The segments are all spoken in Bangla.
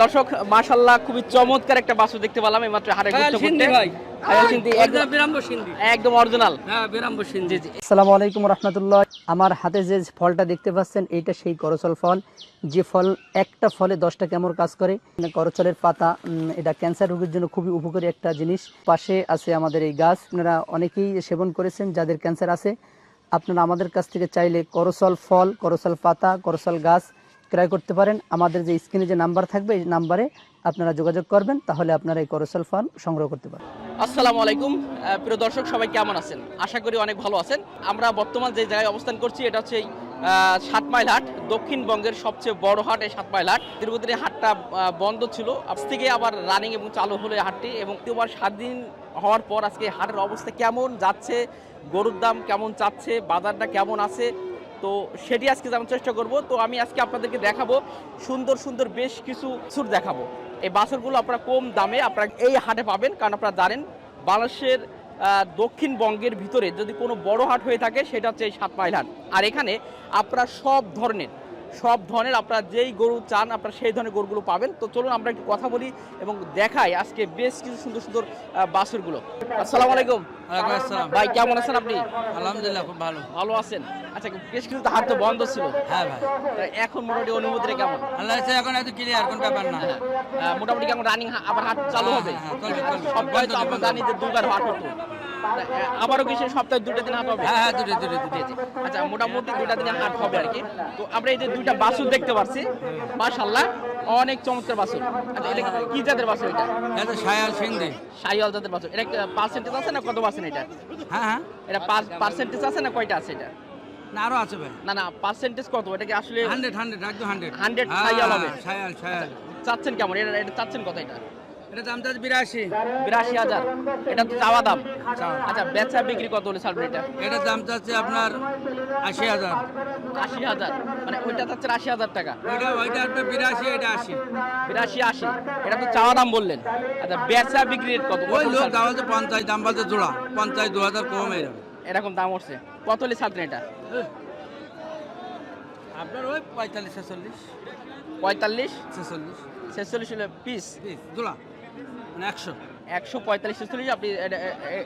দর্শক মাশাল্লাহ খুবই চমৎকার একটা বাসু দেখতে পেলাম এই মাত্র খায়াল ঘুরতে ঘুরতে। ভাই। সিন্ধি একদম একদম বিরাম্ব সিন্ধি। একদম অরিজিনাল হ্যাঁ বিরাম্ব সিন্ধি। জি জি। আসসালামু আলাইকুম রহমতুল্লাহ। আমার হাতে যে ফলটা দেখতে পাচ্ছেন এইটা সেই করচল ফল। যে ফল একটা ফলে দশটা কেমন কাজ করে। করচলের পাতা এটা ক্যান্সার রোগীর জন্য খুবই উপকারী একটা জিনিস। পাশে আছে আমাদের এই গাছ। আপনারা অনেকেই সেবন করেছেন যাদের ক্যান্সার আছে। আপনারা আমাদের কাছ থেকে চাইলে করচল ফল করচল পাতা করচল গাছ ক্রয় করতে পারেন। আমাদের যে স্ক্রিনে যে নাম্বার থাকবে, এই নাম্বারে আপনারা যোগাযোগ করবেন, তাহলে আপনারা এই করচল ফল সংগ্রহ করতে পারেন আসসালামু আলাইকুম। প্রিয় দর্শক, সবাই কেমন আছেন? আশা করি অনেক ভালো আছেন। আমরা বর্তমান যে জায়গায় অবস্থান করছি, এটা হচ্ছে সাত মাইল হাট, দক্ষিণবঙ্গের সবচেয়ে বড় হাট এই সাত মাইল হাট। দীর্ঘদিনে হাটটা বন্ধ ছিল। আজ থেকে আবার রানিং এবং চালু হলো এই হাটটি এবং তোমার সাত দিন হওয়ার পর আজকে হাটের অবস্থা কেমন যাচ্ছে, গরুর দাম কেমন চাচ্ছে, বাজারটা কেমন আছে তো সেটি আজকে জানার চেষ্টা করব। তো আমি আজকে আপনাদেরকে দেখাবো, সুন্দর সুন্দর বেশ কিছু সুর দেখাবো। এই বাছরগুলো আপনারা কম দামে আপনারা এই হাটে পাবেন, কারণ আপনারা জানেন বাংলাদেশের দক্ষিণবঙ্গের ভিতরে যদি কোনো বড় হাট হয়ে থাকে, সেটা হচ্ছে এই সাত মাইল হাট। আর এখানে আপনারা সব ধরনের সব ধরনের আপনারা যেই গরু চান আপনারা সেই ধরনের গরুগুলো পাবেন। তো চলুন আমরা একটু কথা বলি এবং দেখাই আজকে বেশ কিছু সুন্দর সুন্দর আহ, বাছুরগুলো। আসসালামু আলাইকুম। ভাই কেমন আছেন আপনি? আলহামদুলিল্লাহ খুব ভালো। ভালো আছেন? আচ্ছা বেশ কিছু তো হাট তো বন্ধ ছিল। হ্যাঁ ভাই। এখন মোটামুটি অনুভূতিটা কেমন? আল্লাহ এখন এত ক্লিয়ার কোন ব্যাপার না। হ্যাঁ, মোটামুটি কেমন? রানিং আবার হাট চালু হবে? সব হ্যাঁ, চলবে। সপ্তাহে তো নেই, জানি যে দুবার হাট হতো আবারও কি সেই সপ্তাহে দুটো দিন হাট হবে? হ্যাঁ হ্যাঁ দুটো দুটো দুটো। আচ্ছা মোটামুটি দুইটা দিনে হাট হবে আর কি। তো আমরা এই যে দুইটা বাছুর দেখতে পাচ্ছি মাশাল্লাহ অনেক চমৎকার বাছুর। আচ্ছা এটা কি জাতের বাছুর এটা? এত সায়াল সিন্ধি। শাহিওয়াল জাতের বাছুর। এটা পার্সেন্টেজ আছে না কত পার্সেন্ট এটা? হ্যাঁ হ্যাঁ। এটা পার্সেন্টেজ আছে না কয়টা আছে এটা? না আরও আছে ভাই। না না পার্সেন্টেজ কত? এটা কি আসলে হান্ড্রেড হান্ড্রেড একদম হান্ড্রেড 100 সায়াল হবে। সায়াল সায়াল চাচ্ছেন কেমন? এটা এটা চাচ্ছেন কত এটা? এটা দাম চাচ্ছে বিরাশি। বিরাশি হাজার। এটা তো চাওয়া দাম। আচ্ছা বেচা বিক্রি কত হলে ছাড়বেন এটা? এটার দাম চাচ্ছে আপনার আশি হাজার। আশি হাজার। মানে ওইটা চাচ্ছে আশি হাজার টাকা। ওইটা ওইটা আপনার বিরাশি এটা আশি। বিরাশি আশি। এটা তো চাওয়া দাম বললেন। আচ্ছা বেচা বিক্রি rate কত ওই লোক? দাম হচ্ছে পঞ্চাশ দাম বলছে জোড়া। পঞ্চাশ দু হাজার কম এরকম এরকম দাম উঠছে। কত হলে ছাড়বেন এটা? আপনার ওই পঁয়তাল্লিশ ছেচল্লিশ। পঁয়তাল্লিশ? ছেচল্লিশ। ছেচল্লিশ হলে পিস? পিস জোড়া। মানে একশো। একশো পঁয়তাল্লিশ ছেচল্লিশ আপনি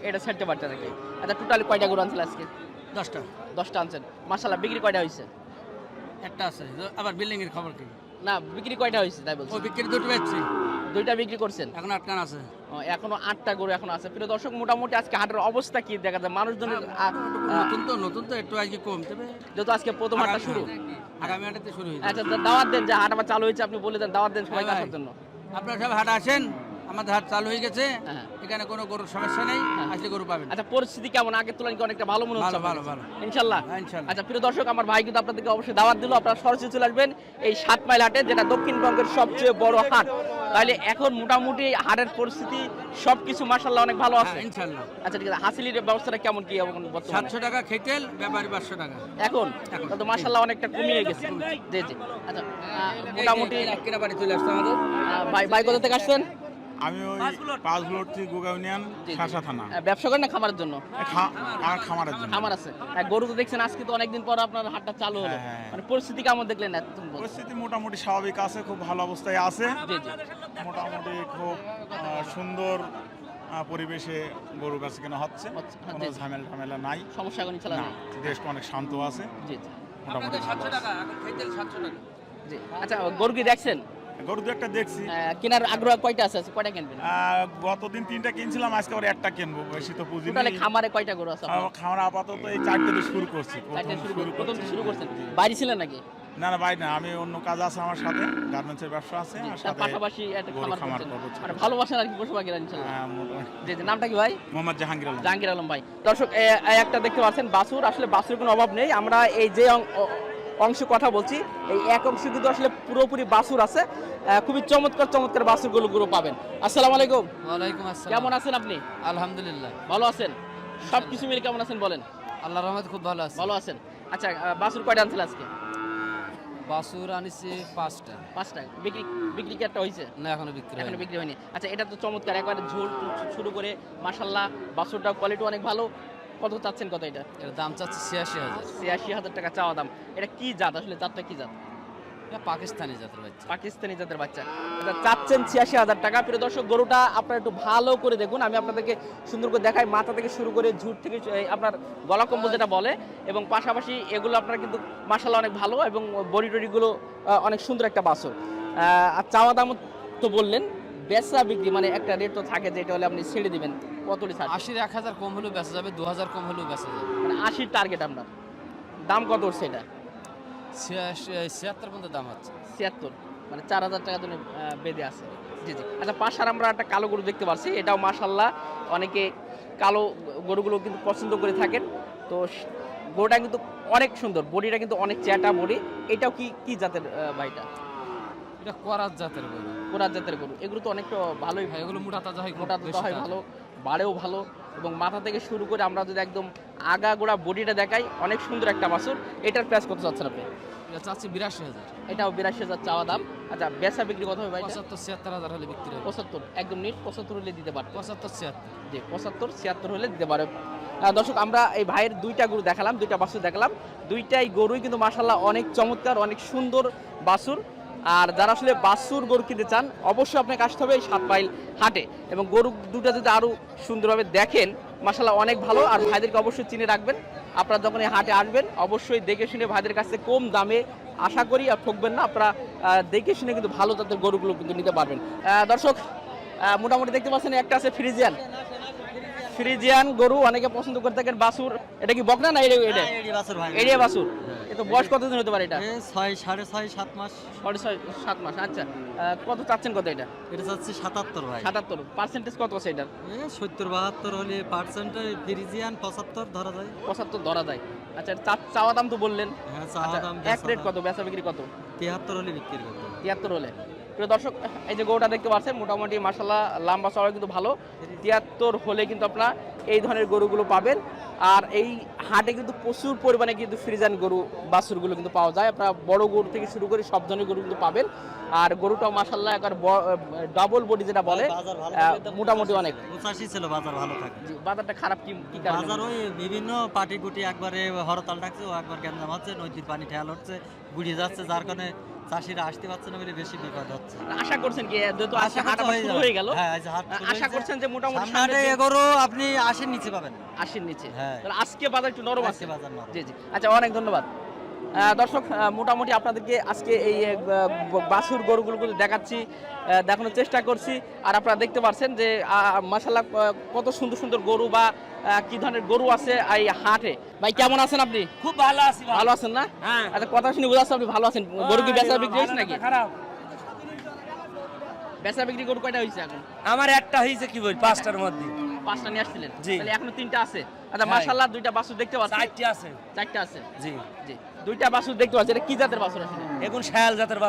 এটা- ছাড়তে পারতেন নাকি আচ্ছা টোটালি কয়টা গরু আজকে? দশটা। দশটা আনছেন। মাসাল্লাহ বিক্রি কয়টা হয়েছে? একটা আছে। আবার বিল্ডিং এর খবর কি? না বিক্রি কয়টা হয়েছে তাই বলছি? বিক্রি দুটো বেচছি। দুইটা বিক্রি করছেন? এখন আটকান আছে। এখনও আটটা গরু এখন আছে। প্রিয় দর্শক মোটামুটি আজকে হাটের অবস্থা কি দেখা যায়? মানুষজনের নতুন তো নতুন তো একটু আজকে কম তবে যেহেতু আজকে প্রথম হাটটা শুরু। আগামী হাটাতে শুরু হয়েছে আচ্ছা দাওয়াত দেন যে হাট চালু হয়েছে আপনি বলে দেন দাওয়াত দেন সবাইকে হ্যাঁ আসার জন্য। আপনারা সব হাট আসেন? আমাদের হাট চালু হয়ে গেছে। হ্যাঁ। এখানে কোনো গরুর সমস্যা নেই। হ্যাঁ। আসলে গরু পাবেন। আচ্ছা পরিস্থিতি কেমন? আগের তুলনায় কি অনেকটা ভালো মনে হচ্ছে ভালো, ভালো, ইনশাল্লাহ। হ্যাঁ, ইনশাল্লাহ। আচ্ছা প্রিয় দর্শক আমার ভাই কিন্তু আপনাদেরকে অবশ্যই দাওয়াত দিল। আপনারা সরাসরি চলে আসবেন এই সাত মাইল হাটে যেটা দক্ষিণবঙ্গের সবচেয়ে বড় হাট। তাহলে এখন মোটামুটি হাটের পরিস্থিতি সবকিছু মাসাল্লাহ অনেক ভালো আছে। ইনশাল্লাহ। আচ্ছা ঠিক আছে। হাসিলির ব্যবস্থাটা কেমন কি এখন বর্তমানে? সাতশো টাকা খেতেল ব্যাপারী পাঁচশো টাকা। এখন? এখন। তো মাসাল্লাহ অনেকটা কমিয়ে গেছে। জি জি। আচ্ছা মোটামুটি কেনা বাড়ি চলে আসছে আমাদের। ভাই ভাই কোথা থেকে আসছেন? আমি ওই পাঁচ ব্লক থেকে গোগা ইউনিয়ন। শাসা থানা। ব্যবসা করেন না খামারের জন্য? খামারের জন্য। খামার আছে। গরু তো দেখছেন আজকে তো অনেকদিন পর আপনার হাটটা চালু হলো। হ্যাঁ, হ্যাঁ। মানে পরিস্থিতি কেমন দেখলেন পরিস্থিতি মোটামুটি স্বাভাবিক আছে খুব ভালো অবস্থায় আছে। জি জি। মোটামুটি খুব সুন্দর পরিবেশে গরু গাছ কেনা হচ্ছে। হ্যাঁ, কোনো। ঝামেলা ঝামেলা নাই। সমস্যা এখন ইনশাল্লাহ না দেশটা অনেক শান্ত আছে। জি জি। মোটামুটি সাতশো। টাকা এখন খেতেল সাতশো টাকা। জি। আচ্ছা গরু কি দেখছেন? গরু দু একটা দেখছি। কেনার আগ্রহ কয়টা আছে? কয়টা কিনবেন? গতদিন তিনটা কিনছিলাম আজকে আবার একটা কিনবো বেশি তো পুঁজি নেই খামারে কয়টা গরু আছে খামার আপাতত এই চারটে শুরু করছি প্রথম শুরু করছেন। বাইরে ছিলেন নাকি? না না ভাই না আমি অন্য কাজ আছে আমার সাথে গার্মেন্টসের ব্যবসা আছে আর পাশাপাশি একটা খামার করব। মানে ভালোবাসেন আর কি পশু পাখিরা হ্যাঁ, জি জি নামটা কি ভাই? মোহাম্মদ জাহাঙ্গীর আলম। জাহাঙ্গীর আলম ভাই। দর্শক একটা দেখতে পাচ্ছেন বাসুর। আসলে বাসুর কোনো অভাব নেই। আমরা এই যে অংশ কথা বলছি। এই এক অংশ কিন্তু আসলে পুরোপুরি বাসুর আছে। খুবই চমৎকার চমৎকার বাসুরগুলো গুলো পাবেন। আসসালামু আলাইকুম। ওয়ালাইকুম আসসালাম। কেমন আছেন আপনি? আলহামদুলিল্লাহ। ভালো আছেন? সব কিছু মিলে কেমন আছেন বলেন? আল্লাহ রহমত খুব ভালো আছে। ভালো আছেন? আচ্ছা বাসুর কয়টা আনছিল আজকে? বাসুর আনিছি পাঁচটা। পাঁচটা। বিক্রি বিক্রি কি একটা হয়েছে? না এখনও বিক্রি এখনও বিক্রি হয়নি। আচ্ছা এটা তো চমৎকার। একবারে ঝোল শুরু করে। মাসাল্লাহ বাসুরটা কোয়ালিটি অনেক ভালো। কত চাচ্ছেন কত এটা? এর দাম চাচ্ছে ছিয়াশি হাজার। ছিয়াশি হাজার টাকা চাওয়া দাম। এটা কি জাত? আসলে জাতটা কি জাত? এটা পাকিস্তানি জাতের বাচ্চা। পাকিস্তানি জাতের বাচ্চা। এটা চাচ্ছেন ছিয়াশি হাজার টাকা। প্রিয় দর্শক গরুটা আপনারা একটু ভালো করে দেখুন। আমি আপনাদেরকে সুন্দর করে দেখাই। মাথা থেকে শুরু করে ঝুট থেকে আপনার গলা কম্বল যেটা বলে। এবং পাশাপাশি এগুলো আপনার কিন্তু মাসাল্লাহ অনেক ভালো। এবং বডি টডিগুলো অনেক সুন্দর একটা বাসর আর চাওয়া দাম তো বললেন। বেচা বিক্রি মানে একটা রেট তো থাকে যেটা হলে আপনি ছেড়ে দিবেন। কতটি ছাড় আশির এক হাজার কম হলেও বেচা যাবে দু হাজার কম হলেও বেচা যাবে। মানে আশির টার্গেট আপনার। দাম কত উঠছে এটা? ছিয়াত্তর পর্যন্ত দাম হচ্ছে। ছিয়াত্তর মানে চার হাজার টাকা আহ, বেঁধে আছে। জি জি। আচ্ছা পাশার আমরা একটা কালো গরু দেখতে পাচ্ছি এটাও মাশাল্লাহ অনেকে কালো গরুগুলো কিন্তু পছন্দ করে থাকেন। তো গরুটা কিন্তু অনেক সুন্দর বডিটা কিন্তু অনেক চ্যাটা বডি। এটাও কি কি জাতের ভাইটা এটা? করার জাতের গরু। কোরাত জাতের গরু। এগুলো তো অনেকটা ভালোই হ্যাঁ এগুলো মোটা তাজা হয় মোটা তো বেশি হয় ভালো বাড়েও ভালো এবং মাথা থেকে শুরু করে আমরা যদি একদম আগা গোড়া বডিটা দেখাই অনেক সুন্দর একটা বাছুর। এটার প্রাইস কত চাচ্ছেন আপনি? চাচ্ছি বিরাশি হাজার। এটাও বিরাশি হাজার চাওয়া দাম। আচ্ছা বেচা বিক্রি কত হবে ভাই পঁচাত্তর ছিয়াত্তর হাজার হলে বিক্রি হবে। পঁচাত্তর একদম নিট পঁচাত্তর হলে দিতে পারতো পঁচাত্তর ছিয়াত্তর। যে পঁচাত্তর ছিয়াত্তর হলে দিতে পারে আহ, দর্শক আমরা এই ভাইয়ের দুইটা গরু দেখালাম দুইটা বাছুর দেখালাম। দুইটাই গরুই কিন্তু মাসাল্লাহ অনেক চমৎকার অনেক সুন্দর বাছুর। আর যারা আসলে বাছুর গরু কিনতে চান অবশ্যই আপনাকে আসতে হবে এই সাত মাইল হাটে। এবং গরু দুটো যদি আরও সুন্দরভাবে দেখেন মাসাল্লাহ অনেক ভালো। আর ভাইদেরকে অবশ্যই চিনে রাখবেন। আপনারা যখন এই হাটে আসবেন অবশ্যই দেখে শুনে ভাইদের কাছে কম দামে আশা করি আর ঠকবেন না। আপনারা দেখে শুনে কিন্তু ভালো জাতের গরুগুলো কিন্তু নিতে পারবেন। আহ, দর্শক মোটামুটি দেখতে পাচ্ছেন একটা আছে ফ্রিজিয়ান। ফ্রিজিয়ান গরু অনেকে পছন্দ করে থাকেন বাসুর। এটা কি বকনা না এরিয়া বাসুর। এ তো বয়স কতদিন হতে পারে এটা? ছয় সাড়ে ছয় সাত মাস। সাড়ে ছয় সাত মাস আচ্ছা। কত চাচ্ছেন কত এটা? এটা যাচ্ছে সাতাত্তর ভাই। সাতাত্তর। পার্সেন্টেজ কত আছে এটার? এ সত্তর বাহাত্তর হলে পার্সেন্ট ফ্রিজিয়ান পঁচাত্তর ধরা যায়। পঁচাত্তর ধরা যায়। আচ্ছা চাওয়া দাম তো বললেন। হ্যাঁ আচ্ছা, চাওয়া দাম এক রেট কত বেচা বিক্রি কত? তিয়াত্তর হলে বিক্রি করতে তিয়াত্তর হলে। প্রিয় দর্শক এই যে গরুটা দেখতে পাচ্ছেন মোটামুটি মাসাল্লাহ লম্বা চড়া কিন্তু ভালো। তিয়াত্তর হলে কিন্তু আপনারা এই ধরনের গরুগুলো পাবেন। আর এই হাটে কিন্তু প্রচুর পরিমাণে কিন্তু ফ্রিজান গরু বাছুরগুলো কিন্তু পাওয়া যায়। আপনারা বড় গরু থেকে শুরু করে সব ধরনের গরু কিন্তু পাবেন। আর গরুটাও মাসাল্লাহ একবার ডাবল বডি যেটা বলে মোটামুটি অনেক। পঁচাশি ছিল বাজার ভালো থাকে। বাজারটা খারাপ কি কি কারণে? বাজার ওই বিভিন্ন পাটি গুটি একবারে হরতাল ডাকছে ও একবার গ্যাঞ্জাম হচ্ছে নদীর পানি ঠেয়াল হচ্ছে গুড়িয়ে যাচ্ছে যার কারণে চাষিরা আসতে পারছে না বলে বেশি বিপদ হচ্ছে। আশা করছেন কি যেহেতু আশা হাট শুরু হয়ে গেল। হ্যাঁ, আশা করছেন যে মোটামুটি সামনে দিন এগোরো আপনি আশির নিচে পাবেন। আশির নিচে। হ্যাঁ। তাহলে আজকে বাজার একটু নরম আছে। আজকে বাজার জি জি। আচ্ছা অনেক ধন্যবাদ। দর্শক মোটামুটি আপনাদেরকে আজকে এই বাছুর গরুগুলো দেখাচ্ছি দেখানোর চেষ্টা করছি। আর আপনারা দেখতে পাচ্ছেন যে মাসাল্লাহ কত সুন্দর সুন্দর গরু বা কি ধরনের গরু আছে এই হাটে। ভাই কেমন আছেন আপনি? খুব ভালো আছি ভালো আছেন না? হ্যাঁ। আচ্ছা কথা শুনে বোঝা আপনি ভালো আছেন। গরু কি বেচা বিক্রি হয়েছে নাকি? খারাপ। বেচা বিক্রি গরু কয়টা হয়েছে এখন? আমার একটা হয়েছে কি বল পাঁচটার মধ্যে। পাঁচটা নিয়ে আসছিলেন। তাহলে এখনও তিনটা আছে। আচ্ছা হ্যাঁ। মাসাল্লাহ দুইটা বাছুর দেখতে পাচ্ছি। চারটি আছে। চারটা আছে? জি। জি। দুইটা বাছুর দেখতে পাচ্ছি। এটা কি জাতের আসলে? এখন শায়াল জাতের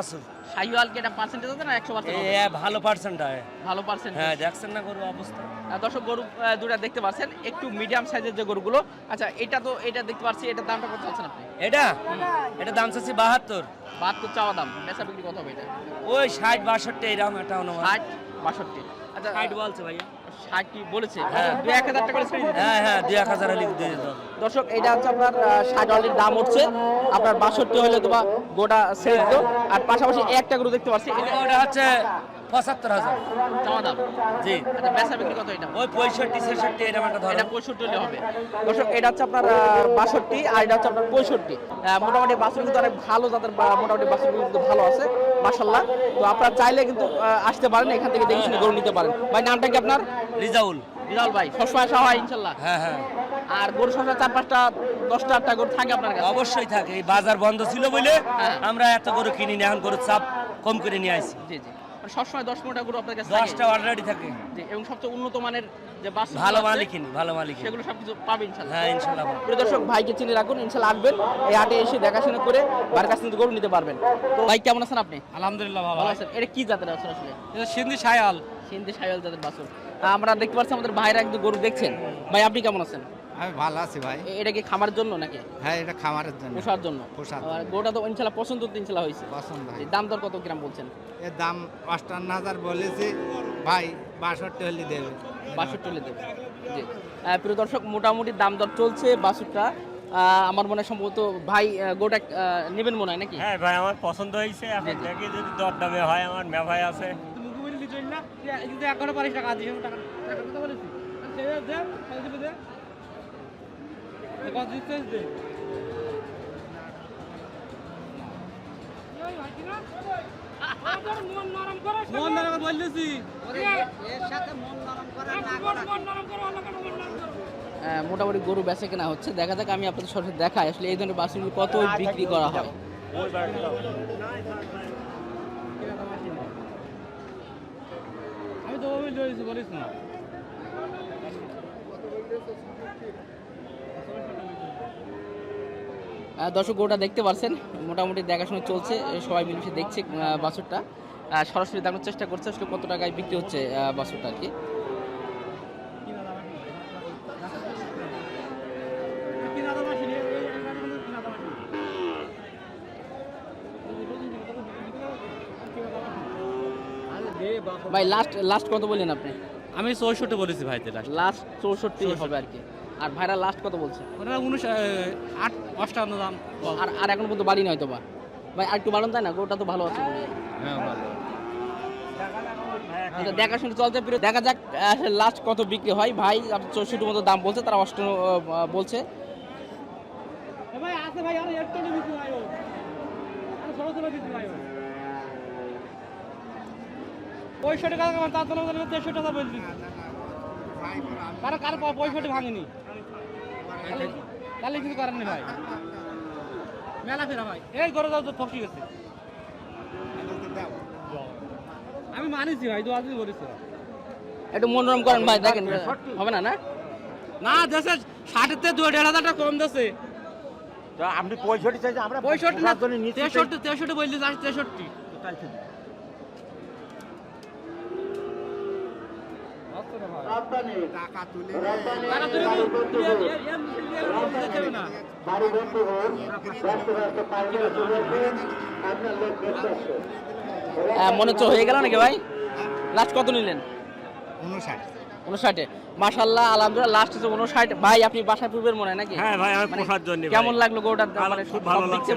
শাহিওয়াল কি এটা পার্সেন্টেজ আছে না একশো এ পার্সেন্ট ভালো পার্সেন্ট হয়। ভালো পার্সেন্ট হ্যাঁ দেখছেন না গরু অবস্থা? দর্শক গরু দুটা দেখতে পাচ্ছেন। একটু মিডিয়াম সাইজের যে গরুগুলো। আচ্ছা এটা তো এটা দেখতে পাচ্ছি। এটার দামটা কত আছেন আপনি? এটা? এটা দাম চাচ্ছি বাহাত্তর। বাহাত্তর চাওয়া দাম। বেচা বিক্রি কত হবে এটা? ওই ষাট বাষট্টি এরকম একটা অনুমান। ষাট বাষট্টি। আচ্ছা ষাট বলছে ভাইয়া। ষাট বলেছে? হ্যাঁ। এক হাজার টাকা করে ছেড়ে দিতে হ্যাঁ হ্যাঁ দুই এক হাজার হলে দিয়ে দিতে হবে। দর্শক এটা হচ্ছে আপনার ষাট অলরেডি দাম উঠছে আপনার বাষট্টি হলে তো গোটা সেল দিত। আর পাশাপাশি একটা গরু দেখতে পাচ্ছি এটা হচ্ছে পঁচাত্তর হাজার। চাওয়া দাম। জি। আচ্ছা বেচা বিক্রি কত এটা? ওই পঁয়ষট্টি ছেষট্টি এরকম একটা ধরো। এটা পঁয়ষট্টি হলে হবে। দর্শক এটা হচ্ছে আপনার বাষট্টি আর এটা হচ্ছে আপনার পঁয়ষট্টি। মোটামুটি বাছুর কিন্তু অনেক ভালো জাতের মোটামুটি বাছুর কিন্তু ভালো আছে। মাসাল্লাহ তো আপনারা চাইলে কিন্তু আসতে পারেন এখান থেকে দেখে শুনে গরু নিতে পারেন। ভাই নামটা কি আপনার? রিজাউল। রিজাউল ভাই সবসময় আসা হয় ইনশাল্লাহ হ্যাঁ হ্যাঁ। আর গরু সবসময় চার পাঁচটা দশটা আটটা গরু থাকে আপনার কাছে? অবশ্যই থাকে। এই বাজার বন্ধ ছিল বলে হ্যাঁ। আমরা এত গরু কিনি নি এখন গরুর চাপ কম করে নিয়ে আসি। জি জি। সবসময় দশ পনেরোটা গরু আপনার কাছে দশটা অলরেডি থাকে। জি, এবং সবচেয়ে উন্নত মানের যে বাস ভালো মালিক ভালো মালিক। সেগুলো সবকিছু পাবে ইনশাল্লাহ হ্যাঁ ইনশাল্লাহ প্রিয় দর্শক ভাইকে চিনে রাখুন ইনশাল্লাহ আসবেন। এই হাটে এসে দেখাশোনা করে বাড়ির কাছে কিন্তু গরু নিতে পারবেন। তো ভাই কেমন আছেন আপনি? আলহামদুলিল্লাহ ভালো আছেন। এটা কি জাতের আছে আসলে? এটা সিন্ধি সায়াল। সিন্ধি সাইওয়াল জাতের বাছুর। আমরা দেখতে পাচ্ছি আমাদের ভাইরা একটু গরু দেখছেন। ভাই আপনি কেমন আছেন? আমি ভালো আছি ভাই। এটা কি খামারের জন্য নাকি? হ্যাঁ এটা খামারের জন্য। পোষার জন্য? পোষার আর গরুটা তো ইনশাল্লাহ পছন্দ তো ইনশাল্লাহ হয়েছে। পছন্দ হয়। দাম দর কত গ্রাম বলছেন? এর দাম অষ্টান্ন হাজার বলেছি। ভাই বাষট্টি হলে দেবে। বাষট্টি হলে দেবে। জি। প্রিয় দর্শক মোটামুটি দাম দর চলছে আহ, আমার মনে হয় সম্ভবত ভাই গোটা নেবেন মনে হয় নাকি? হ্যাঁ ভাই আমার পছন্দ হয়েছে। এখন দেখি যদি দর দামে হয় আমার মে ভাই আছে আহ, মোটামুটি গরু বেচে কেনা হচ্ছে। দেখা যাক আমি আপনাদের সরাসরি দেখাই আসলে এই ধরনের বাছুরগুলো কত বিক্রি করা হয়? আমি তো বলিস না। দর্শক গরুটা দেখতে পাচ্ছেন মোটামুটি দেখাশোনা চলছে সবাই মিলেমিশে দেখছে বাছুরটা। সরাসরি দেখানোর চেষ্টা করছে আসলে কত টাকায় বিক্রি হচ্ছে বাছুরটা আর কি? ভাই লাস্ট লাস্ট কত বললেন আপনি? আমি চৌষট্টি বলেছি ভাইতে লাস্ট চৌষট্টি হবে আর কি। আর ভাইরা লাস্ট কত বলছে? উনিশ আট অষ্টান্ন দাম আর আর এখন পর্যন্ত বাড়ি নয় তো বা ভাই আর একটু বাড়ান তাই না? গরুটা তো ভালো আছে হয়। হ্যাঁ ভালো আচ্ছা, দেখাশোনা চলতে ফিরে দেখা যাক লাস্ট কত বিক্রি হয়। ভাই চৌষট্টি মতো দাম বলছে তারা অষ্ট বলছে। পঁয়ষট্টি টাকা তার জন্য তেষট্টি টাকা বলছি। কারও কারও পঁয়ষট্টি ভাঙেনি। তাহলে- কিছু করেন নি ভাই। মেলা ফেরা ভাই। এই গরু দাও তো ঠকি গেছে। আমি মানিছি ভাই দু আদিন বলেছি একটু মনোরম করেন ভাই দেখেন। হবে না না? না দেশে ষাটের দু দেড় হাজার টাকা কম দেশে। আপনি পঁয়ষট্টি চাইছে আমরা পঁয়ষট্টি না তেষট্টি তেষট্টি বললি তেষট্টি। টাকা তুলে মনে হচ্ছে হয়ে গেল নাকি ভাই লাস্ট কত নিলেন উনষাট উনষাটে মাশাল্লাহ আলহামদুলিল্লাহ লাস্ট হচ্ছে উনষাট ভাই আপনি বাসায় পূর্বের মনে হয় নাকি? হ্যাঁ ভাই আমার মানে পোষার জন্য কেমন লাগল গরুটা মানে খুব ভালো লাগছে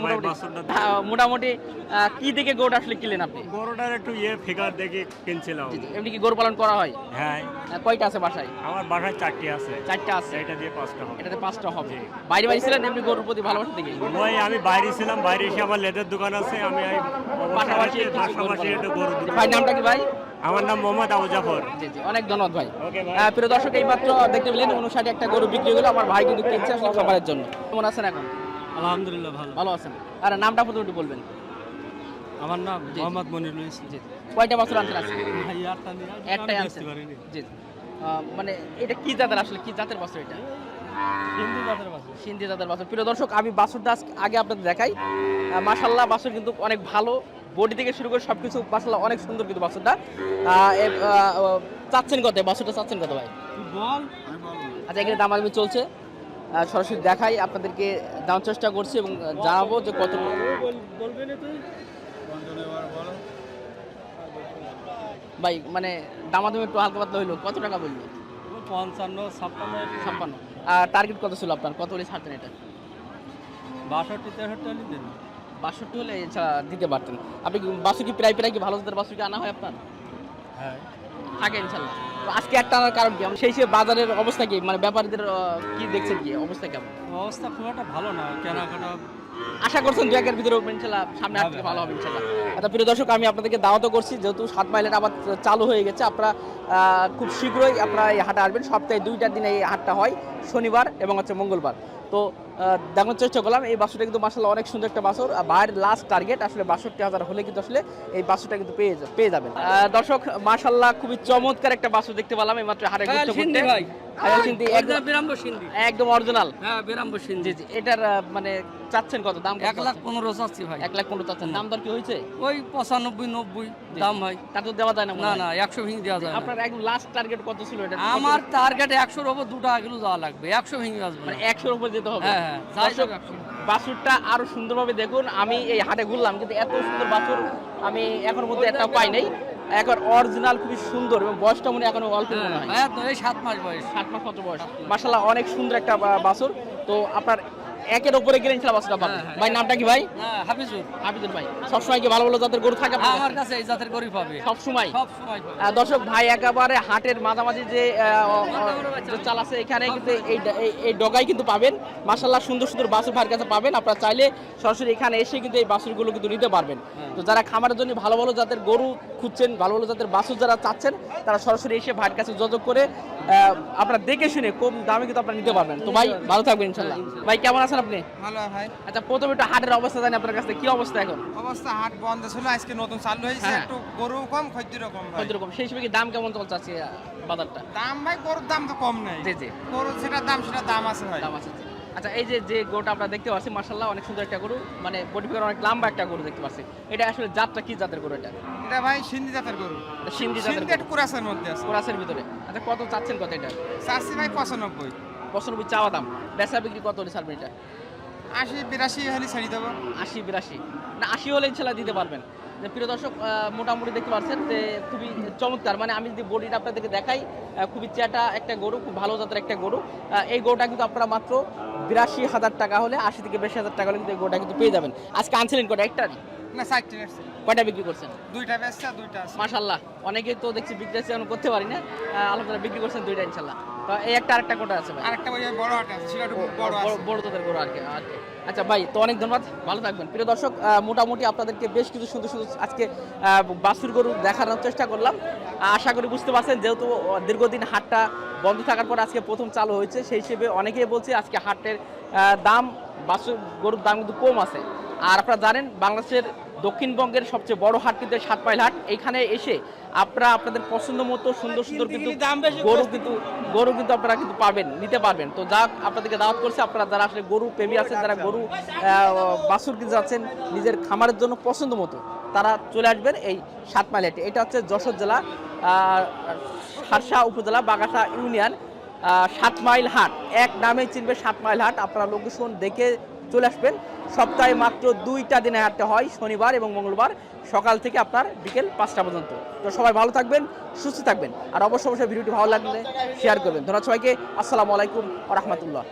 মোটামুটি। হ্যাঁ, কি দেখে গরুটা আসলে কিনলেন আপনি? গরুটার একটু ইয়ে ফিগার দেখে কিনছিলাম। এমনি কি গরু পালন করা হয়? হ্যাঁ। কয়টা আছে বাসায়? আমার বাসায় চারটি আছে। চারটা আছে। এটা দিয়ে পাঁচটা হবে। এটাতে পাঁচটা হবে। বাইরে বাইরে ছিলেন এমনি গরুর প্রতি ভালোবাসা থেকে ওই আমি বাইরে ছিলাম বাইরে এসে আমার লেদের দোকান আছে আমি পাশাপাশি। একটু গরু ভাই নামটা কি ভাই? আমার নাম মোহাম্মদ আবু জাফর। জি জি অনেক ধন্যবাদ ভাই। প্রিয় দর্শক এই মাত্র দেখতে পেলেন উনষাটে একটা গরু বিক্রি হলো আমার ভাই কিন্তু কিনছে আসলে খাবারের জন্য। কেমন আছেন এখন? আলহামদুলিল্লাহ ভালো। ভালো আছেন। আর নামটা প্রথমে একটু বলবেন। আমার নাম মোহাম্মদ মনির লুইস জি কয়টা বছর আনছেন আজকে? ভাই আটটা নিয়ে একটাই আনছেন। জি মানে এটা কি জাতের আসলে? কি জাতের বছর এটা? হিন্দু জাতের বাসা সিন্ধি জাতের বাছুর। প্রিয় দর্শক আমি বাছুরটা আজকে- আগে আপনাদের দেখাই। মাসাল্লাহ বাছুর কিন্তু অনেক ভালো। বডি থেকে শুরু করে সবকিছু মাসাল্লাহ অনেক সুন্দর কিন্তু বাছুরটা আহ, চাচ্ছেন কত? বাছুরটা চাচ্ছেন কত ভাই? আচ্ছা এখানে দামাদামি চলছে। আহ, সরাসরি দেখাই আপনাদেরকে জানার চেষ্টা করছি এবং জানাব যে কত ভাই মানে দামাদামি একটু হালকা পাতলা হইল কত টাকা বলল? পঞ্চান্ন ছাপ্পান্ন। ছাপ্পান্ন। আর টার্গেট কত ছিল আপনার? কত হলে ছাড়তেন এটা? বাষট্টি তেষট্টি হলে বাষট্টি হলে এছাড়া দিতে পারতেন। আপনি বাসু কি প্রায় প্রায় কি ভালো জাতের বাসু কি আনা হয় আপনার? হ্যাঁ। থাকে ইনশাল্লাহ। তো আজকে একটা আনার কারণ কি? সেই হিসেবে বাজারের অবস্থা কি? মানে ব্যাপারীদের কি দেখছেন কি? অবস্থা কেমন? অবস্থা খুব একটা ভালো না কেনাকাটা আশা করছেন দু একের ভিতরে ইনশাল্লাহ সামনে আসতে ভালো হবে ইনশাল্লাহ। আচ্ছা প্রিয় দর্শক আমি আপনাদেরকে দাওয়াত করছি। যেহেতু সাত মাইলের আবার চালু হয়ে গেছে আপনারা খুব শীঘ্রই আপনারা এই হাটে আসবেন। সপ্তাহে দুইটা দিন এই হাটটা হয় শনিবার এবং হচ্ছে মঙ্গলবার। তো দেখানোর চেষ্টা করলাম এই বাসুটা কিন্তু মাসাল্লাহ অনেক সুন্দর একটা বাসর। বাইরের লাস্ট টার্গেট আসলে বাষট্টি হাজার হলে কিন্তু আসলে এই বাসুটা কিন্তু পেয়ে পেয়ে যাবেন। দর্শক মাসাল্লাহ খুবই চমৎকার একটা বাসু দেখতে পেলাম এই মাত্র হাটে ঘুরতে ভাই। একদম অরিজিনাল হ্যাঁ সিন্ধি। এটার মানে চাচ্ছেন কত? দাম এক লাখ পনেরো চাচ্ছি ভাই। এক লাখ পনেরো চাচ্ছেন। দাম দর কি হয়েছে? ওই পঁচানব্বই নব্বই দাম ভাই। তার তো দেওয়া যায় না না হয়। না একশো ভেঙে দেওয়া যায় আপনার একদম লাস্ট টার্গেট কত ছিল এটা? আমার টার্গেট একশোর ওপর দু টাকা কিলো যাওয়া লাগবে একশো ভেঙে আসবে। মানে একশোর উপর যেতে হবে। হ্যাঁ, হ্যাঁ, যাই দর্শক, হোক 100 বাছুরটা আরও সুন্দরভাবে দেখুন। আমি এই হাটে ঘুরলাম কিন্তু এত সুন্দর বাছুর আমি এখন মধ্যে একটা পাই নাই। এখন অরিজিনাল খুবই সুন্দর এবং বয়সটা মনে হয় এখনও অল্প মনে হয় এই সাত মাস বয়স। ষাট মাস মতো বয়স? মাসাল্লাহ অনেক সুন্দর একটা বাছুর। তো আপনার একের উপরে গেলে ইনশাল্লাহ বাসুটা পাবেন ভাই নামটা কি ভাই? হাফিজুর। হাফিজুর ভাই সবসময় কি ভালো ভালো জাতের গরু থাকে আমার কাছে? এই জাতের গরিব পাবে। সব সময় সব সময় দর্শক ভাই একেবারে হাটের মাঝামাঝি যে চাল আছে এখানে কিন্তু এই এই- ডগাই কিন্তু পাবেন। মাসাল্লাহ সুন্দর সুন্দর বাসুর ভাইয়ের কাছে পাবেন। আপনারা চাইলে সরাসরি এখানে এসে কিন্তু এই বাসুরগুলো কিন্তু নিতে পারবেন। তো যারা খামারের জন্য ভালো ভালো জাতের গরু খুঁজছেন ভালো ভালো জাতের বাসুর যারা চাচ্ছেন তারা সরাসরি এসে ভাইয়ের কাছে যোগাযোগ করে আহ, আপনারা দেখে শুনে কম দামে কিন্তু আপনারা নিতে পারবেন। তো ভাই ভালো থাকবেন ইনশাল্লাহ ভাই কেমন আছেন আপনি? ভালো ভাই। আচ্ছা প্রথমে একটু হাটের অবস্থা জানি আপনার কাছে। কি অবস্থা এখন? অবস্থা হাট বন্ধ ছিল আজকে নতুন চালু হয়েছে। হ্যাঁ। একটু গরু কম খদ্দের কম কত রকম সেই হিসেবে কি দাম কেমন চলছে আজকে বাজারটা? দাম ভাই গরুর দাম তো কম নেই। জি জি। গরুর যেটা দাম সেটা দাম আছে ভাই। দাম আছে আচ্ছা এই যে যে গরুটা আমরা দেখতে পাচ্ছি মার্শাল্লাহ অনেক সুন্দর একটা গরু। মানে বডি ফিগার অনেক লম্বা একটা গরু দেখতে পাচ্ছি। এটা আসলে জাতটা কি জাতের গরু এটা? এটা ভাই সিন্ধি জাতের গরু। সিন্ধি জাতের কুরাসের মধ্যে আছে। কোরাসের ভিতরে। আচ্ছা কত চাচ্ছেন কত এটা? চাষি ভাই পঁচানব্বই। পঁচানব্বই চাওয়া দাম বেচা বিক্রি কত হলে ছাড়বেন এটা? আশি বিরাশি হলে ছেড়ে দেবো। আশি বিরাশি। না আশি হলে ইনশাল্লাহ দিতে পারবেন। যে প্রিয় দর্শক মোটামুটি দেখতে পাচ্ছেন যে খুবই চমৎকার। মানে আমি যদি বডিটা আপনাদেরকে দেখাই খুবই চেটা একটা গরু খুব ভালো জাতের একটা গরু। এই গরুটা কিন্তু আপনারা মাত্র বিরাশি হাজার টাকা হলে আশি থেকে বেশি হাজার টাকা হলে কিন্তু এই গরুটা কিন্তু পেয়ে যাবেন। আজকে আনছিলেন কটা? একটা? না সাইডটি নেছে কয়টা বিক্রি করছেন? দুইটা বেচছে আর দুইটা মাশাল্লাহ অনেকেই তো দেখছি বিক্রি করতে পারি না। আলহামদুলিল্লাহ বিক্রি করছেন দুইটা ইনশাল্লাহ তো এই একটা আরেকটা কোটা আছে ভাই। আরেকটা বড় হাট আছে সেটা বড় বড় আছে। বড় তোদের গরু আর কি আচ্ছা ভাই তো অনেক ধন্যবাদ ভালো থাকবেন। প্রিয় দর্শক মোটামুটি আপনাদেরকে বেশ কিছু সুন্দর সুন্দর আজকে বাছুর গরু দেখানোর চেষ্টা করলাম। আশা করি বুঝতে পারছেন যেহেতু দীর্ঘদিন হাটটা বন্ধ থাকার পর আজকে প্রথম চালু হয়েছে সেই হিসেবে অনেকেই বলছে আজকে হাটের দাম বাছুর গরুর দাম কিন্তু কম আছে। আর আপনারা জানেন বাংলাদেশের দক্ষিণবঙ্গের সবচেয়ে বড় হাট কিন্তু সাতপাইল হাট। এখানে এসে আপনারা আপনাদের পছন্দ মতো সুন্দর সুন্দর কিন্তু গরু কিন্তু গরু কিন্তু আপনারা কিন্তু পাবেন নিতে পারবেন। তো যা আপনাদেরকে দাওয়াত করছে আপনারা যারা আসলে গরু প্রেমী আছেন যারা গরু বাছুর কিনতে যাচ্ছেন নিজের খামারের জন্য পছন্দ মতো তারা চলে আসবেন এই সাতমাইল হাটে। এটা হচ্ছে যশোর জেলা সারসা উপজেলা বাগাসা ইউনিয়ন সাত মাইল হাট। এক নামে চিনবে সাত মাইল হাট। আপনারা লোকেশন দেখে চলে আসবেন। সপ্তাহে মাত্র দুইটা দিনে হাঁটতে হয়, শনিবার এবং মঙ্গলবার, সকাল থেকে আপনার বিকেল পাঁচটা পর্যন্ত। তো সবাই ভালো থাকবেন, সুস্থ থাকবেন। আর অবশ্যই অবশ্যই ভিডিওটি ভালো লাগলে শেয়ার করবেন। ধন্যবাদ সবাইকে। আসসালামু আলাইকুম রহমতুল্লাহ।